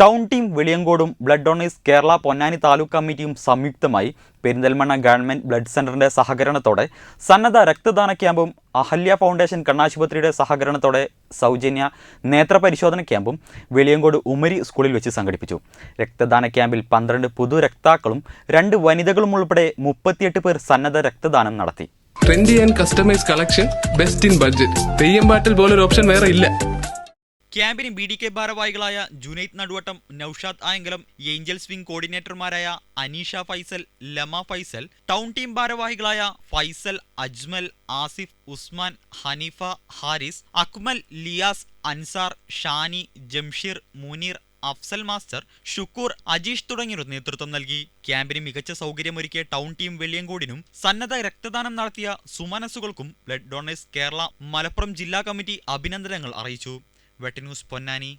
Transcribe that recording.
Town team വെളിയങ്കോടും blood donors Kerala Ponnani taluk കമ്മിറ്റിയും സംയുക്തമായി Perinthalmanna government blood സെന്ററിന്റെ സഹകരണത്തോടെ സന്നദ്ധ രക്തദാന ക്യാമ്പും അഹല്യ ഫൗണ്ടേഷൻ കണ്ണാശുപത്രിയുടെ സഹകരണത്തോടെ സൗജന്യ നേത്ര പരിശോധന ക്യാമ്പും വെളിയങ്കോട് ഉമരി സ്കൂളിൽ വെച്ച് സംഘടിപ്പിച്ചു. രക്തദാന ക്യാമ്പിൽ പന്ത്രണ്ട് പുതു രക്താക്കളും രണ്ട് വനിതകളും ഉൾപ്പെടെ മുപ്പത്തിയെട്ട് പേർ സന്നദ്ധ രക്തദാനം നടത്തി. Trendy and customise collection best in budget Theyyam പാട്ടിൽ പോലൊരു ഓപ്ഷൻ വേറെ ഇല്ല. ക്യാമ്പിന് ബി ഡി കെ ഭാരവാഹികളായ ജുനൈദ് നടുവട്ടം നൌഷാദ് ആയങ്കലം ഏഞ്ചൽ സ്വിംഗ് കോർഡിനേറ്റർമാരായ അനീഷ ഫൈസൽ ലമ ഫൈസൽ ടൗൺ ടീം ഭാരവാഹികളായ ഫൈസൽ അജ്മൽ ആസിഫ് ഉസ്മാൻ ഹനീഫ ഹാരിസ് അക്മൽ ലിയാസ് അൻസാർ ഷാനി ജംഷീർ മുനീർ അഫ്സൽ മാസ്റ്റർ ഷുക്കൂർ അജീഷ് തുടങ്ങിയവർ നേതൃത്വം നൽകി. ക്യാമ്പിന് മികച്ച സൗകര്യമൊരുക്കിയ ടൗൺ ടീം വെള്ളിയങ്കോടിനും സന്നദ്ധ രക്തദാനം നടത്തിയ സുമനസുകൾക്കും ബ്ലഡ് ഡൊണേഴ്സ് കേരള മലപ്പുറം ജില്ലാ കമ്മിറ്റി അഭിനന്ദനങ്ങൾ അറിയിച്ചു. വെട്ടന്യൂസ് പൊന്നാനി